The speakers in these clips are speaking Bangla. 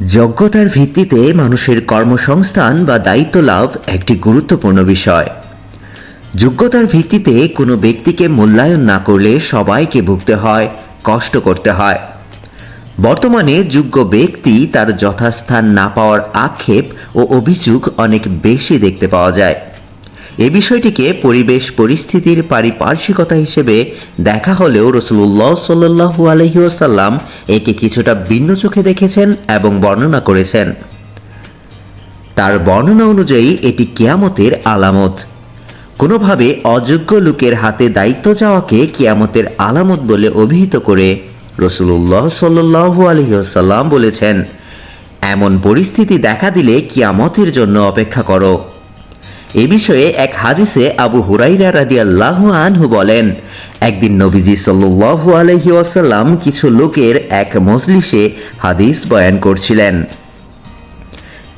যোগ্যতার ভিত্তিতে মানুষের কর্মসংস্থান বা দায়িত্ব লাভ একটি গুরুত্বপূর্ণ বিষয়। যোগ্যতার ভিত্তিতে কোনো ব্যক্তিকে মূল্যায়ন না করলে সবাইকে ভুগতে হয়, কষ্ট করতে হয়। বর্তমানে যোগ্য ব্যক্তি তার যথাস্থান না পাওয়ার আক্ষেপ ও অভিযোগ অনেক বেশি দেখতে পাওয়া যায়। এ বিষয়টিকে পরিবেশ পরিস্থিতির পারিপার্শ্বিকতা হিসেবে দেখা হলেও রসুল্লাহ সাল্লু আলহিউসাল্লাম একে কিছুটা ভিন্ন চোখে দেখেছেন এবং বর্ণনা করেছেন। তার বর্ণনা অনুযায়ী এটি কিয়ামতের আলামত। কোনোভাবে অযোগ্য লোকের হাতে দায়িত্ব যাওয়াকে কিয়ামতের আলামত বলে অভিহিত করে রসুল্লাহ সাল্লু আলহিউসাল্লাম বলেছেন, এমন পরিস্থিতি দেখা দিলে কিয়ামতের জন্য অপেক্ষা করো। এ বিষয়ে এক হাদিসে আবু হুরাইরা রাদিয়াল্লাহ আনহু বলেন, একদিন নবীজি সাল্লু আলহি ওয়াসাল্লাম কিছু লোকের এক মজলিসে হাদিস বয়ান করছিলেন।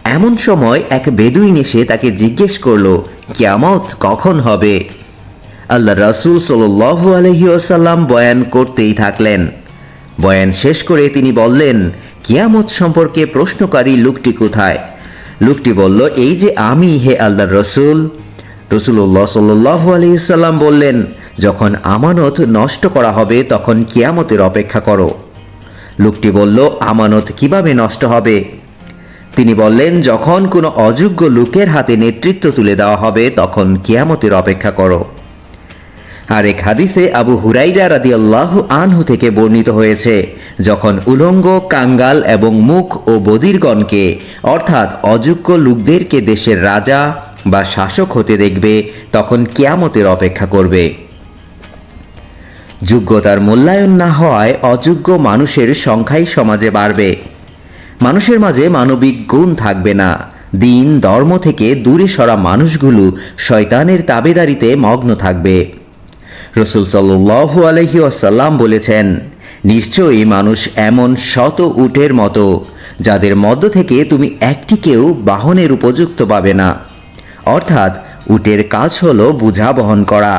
এমন সময় এক বেদুইন এসে তাকে জিজ্ঞেস করল, কিয়ামত কখন হবে? আল্লাহ রাসুল সাল্লু আলহি ওয়াসাল্লাম বয়ান করতেই থাকলেন। বয়ান শেষ করে তিনি বললেন, কিয়ামত সম্পর্কে প্রশ্নকারী লোকটি কোথায়? লোকটি বলল, এই যে আমি, হে আল্লাহ রসুল। রসুল্লাহ সাল্লু আলহিসাল্লাম বললেন, যখন আমানত নষ্ট করা হবে, তখন কিয়ামতের অপেক্ষা করো। লোকটি বলল, আমানত কীভাবে নষ্ট হবে? তিনি বললেন, যখন কোনো অযোগ্য লোকের হাতে নেতৃত্ব তুলে দেওয়া হবে, তখন কিয়ামতের অপেক্ষা করো। আর এক হাদিসে আবু হুরাইরা রাদি আল্লাহ আনহু থেকে বর্ণিত হয়েছে, যখন উলঙ্গ, কাঙ্গাল এবং মুখ ও বদিরগণকে, অর্থাৎ অযোগ্য লোকদেরকে দেশের রাজা বা শাসক হতে দেখবে, তখন কিয়ামতের অপেক্ষা করবে। যোগ্যতার মূল্যায়ন না হওয়ায় অযোগ্য মানুষের সংখ্যাই সমাজে বাড়বে। মানুষের মাঝে মানবিক গুণ থাকবে না। দিন, ধর্ম থেকে দূরে সরা মানুষগুলো শয়তানের তাবেদারিতে মগ্ন থাকবে। রসুল সাল্লু আলহি আসাল্লাম বলেছেন, নিশ্চয়ই মানুষ এমন শত উটের মতো, যাদের মধ্য থেকে তুমি একটিকেও বাহনের উপযুক্ত পাবে না। অর্থাৎ উটের কাজ হলো বোঝা বহন করা,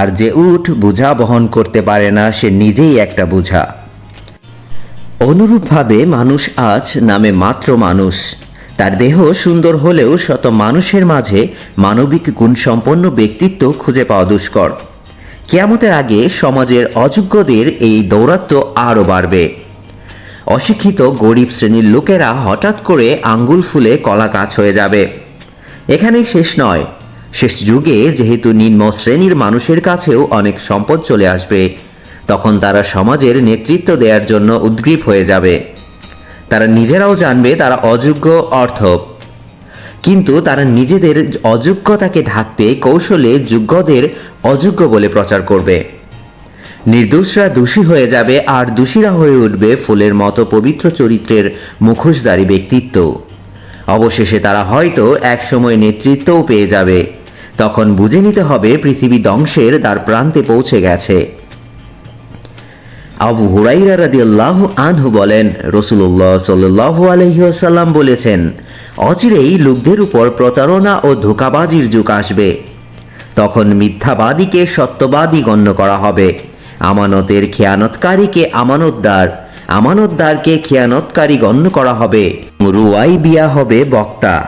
আর যে উট বোঝা বহন করতে পারে না, সে নিজেই একটা বোঝা। অনুরূপভাবে মানুষ আজ নামে মাত্র মানুষ। তার দেহ সুন্দর হলেও শত মানুষের মাঝে মানবিক গুণসম্পন্ন ব্যক্তিত্ব খুঁজে পাওয়া দুষ্কর। কেয়ামতের আগে সমাজের অযোগ্যদের এই দৌরাত্ম আরও বাড়বে। অশিক্ষিত গরিব শ্রেণির লোকেরা হঠাৎ করে আঙ্গুল ফুলে কলা গাছ হয়ে যাবে। এখানেই শেষ নয়। শেষ যুগে যেহেতু নিম্ন শ্রেণির মানুষের কাছেও অনেক সম্পদ চলে আসবে, তখন তারা সমাজের নেতৃত্ব দেওয়ার জন্য উদ্গ্রীব হয়ে যাবে। তারা নিজেরাও জানবে তারা অযোগ্য অর্থ কিন্তু তারা নিজেদের অযোগ্যতাকে ঢাকতে কৌশলে যোগ্যদের অযোগ্য বলে প্রচার করবে। নির্দোষরা দোষী হয়ে যাবে আর দোষীরা হয়ে উঠবে ফুলের মতো পবিত্র চরিত্রের মুখোশধারী ব্যক্তিত্ব। অবশেষে তারা হয়তো একসময় নেতৃত্বও পেয়ে যাবে। তখন বুঝে নিতে হবে পৃথিবী ধ্বংসের দ্বার প্রান্তে পৌঁছে গেছে। আবু হুরাইরা রাদিয়াল্লাহ আনহু বলেন রসুল্লাহ সাল্লু আলহিহাসাল্লাম বলেছেন, অচিরেই লোকদের উপর প্রতারণা ও ধোকাবাজির যুগ আসবে। তখন মিথ্যাবাদীকে সত্যবাদী গণ্য করা হবে। আমানতের খেয়ানতকারীকে আমানতদার, আমানতদারকে খেয়ানতকারী গণ্য করা হবে। রুয়াই বিয়া হবে বক্তা।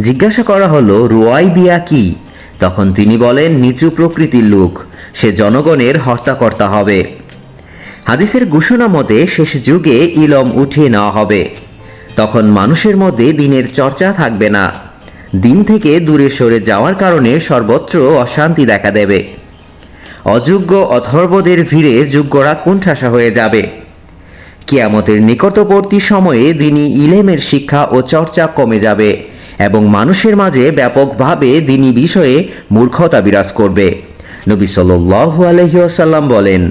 জিজ্ঞাসা করা হলো রুয়াই বিয়া কি? তখন তিনি বলেন, নিচু প্রকৃতির লোক, সে জনগণের হর্তাকর্তা হবে। হাদিসের ঘোষণা মতে শেষ যুগে ইলম উঠিয়ে নেওয়া হবে। তখন মানুষের মধ্যে দিনের চর্চা থাকবে না। দিন থেকে দূরে সরে যাওয়ার কারণে সর্বত্র অশান্তি দেখা দেবে। অযোগ্য অথর্বদের ভিড়ে যোগ্যরা কুণ্ঠাসা হয়ে যাবে। কিয়ামতের নিকটবর্তী সময়ে দিনী ইলেমের শিক্ষা ও চর্চা কমে যাবে এবং মানুষের মাঝে ব্যাপকভাবে দিনী বিষয়ে মূর্খতা বিরাজ করবে। নবী সাল্লু আলহিউসাল্লাম বলেন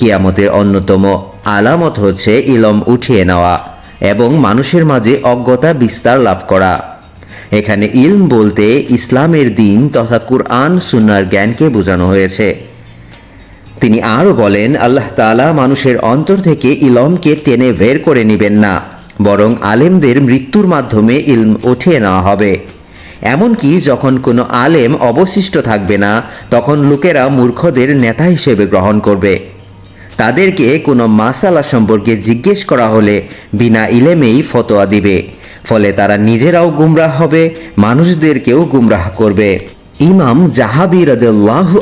কিয়ামতের অন্যতম আলামত হচ্ছে ইলম উঠিয়ে নেওয়া এবং মানুষের মাঝে অজ্ঞতা বিস্তার লাভ করা। এখানে ইলম বলতে ইসলামের দিন তথা কুরআন, সুন্নার জ্ঞানকে বোঝানো হয়েছে। তিনি আরও বলেন, আল্লাহ তালা মানুষের অন্তর থেকে ইলমকে টেনে বের করে নেবেন না, বরং আলেমদের মৃত্যুর মাধ্যমে ইলম উঠিয়ে নেওয়া হবে। এমনকি যখন কোনো আলেম অবশিষ্ট থাকবে না, তখন লোকেরা মূর্খদের নেতা হিসেবে গ্রহণ করবে। তাদেরকে কোনো মাসালা সম্পর্কে জিজ্ঞেস করা হলে বিনা ইলেমেই ফতোয়া দিবে। ফলে তারা নিজেরাও গুমরাহ হবে, মানুষদেরকেও গুমরাহ করবে। ইমাম জাহাবি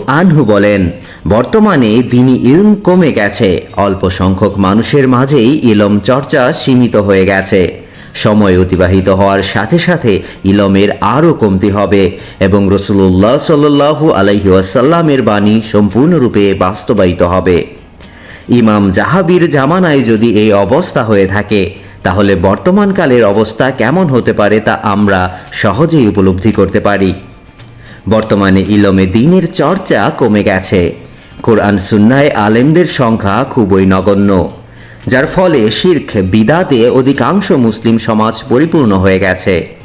আনহু বলেন, বর্তমানে দিনী ইলম কমে গেছে। অল্প সংখ্যক মানুষের মাঝেই ইলম চর্চা সীমিত হয়ে গেছে। সময় অতিবাহিত হওয়ার সাথে সাথে ইলমের আরও কমতি হবে এবং রসুল্লাহ সাল্লু আলহি আসাল্লামের বাণী সম্পূর্ণরূপে বাস্তবায়িত হবে। ইমাম জাহাবির জামানায় যদি এই অবস্থা হয়ে থাকে, তাহলে বর্তমানকালের অবস্থা কেমন হতে পারে তা আমরা সহজেই উপলব্ধি করতে পারি। বর্তমানে ইলমে দিনের চর্চা কমে গেছে। কোরআন সুন্নায় আলেমদের সংখ্যা খুবই নগণ্য, যার ফলে শির্ক, বিদাতে অধিকাংশ মুসলিম সমাজ পরিপূর্ণ হয়ে গেছে।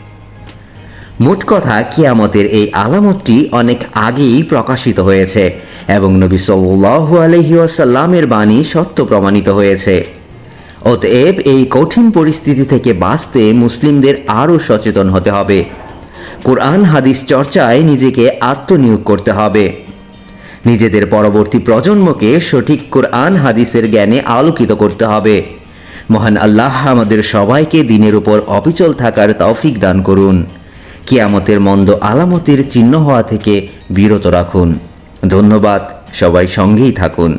মোট কথা, কিয়ামতের এই আলামতটি অনেক আগেই প্রকাশিত হয়েছে এবং নবী সাল্লু আলহিউসাল্লামের বাণী সত্য প্রমাণিত হয়েছে। অতএব এই কঠিন পরিস্থিতি থেকে বাঁচতে মুসলিমদের আরও সচেতন হতে হবে। কোরআন হাদিস চর্চায় নিজেকে আত্মনিয়োগ করতে হবে। নিজেদের পরবর্তী প্রজন্মকে সঠিক কোরআন হাদিসের জ্ঞানে আলোকিত করতে হবে। মহান আল্লাহ আমাদের সবাইকে দিনের উপর অবিচল থাকার তৌফিক দান করুন। কিয়ামতের মন্দ আলামতের চিহ্ন হওয়া থেকে বিরত রাখুন। ধন্যবাদ সবাই সঙ্গেই থাকুন।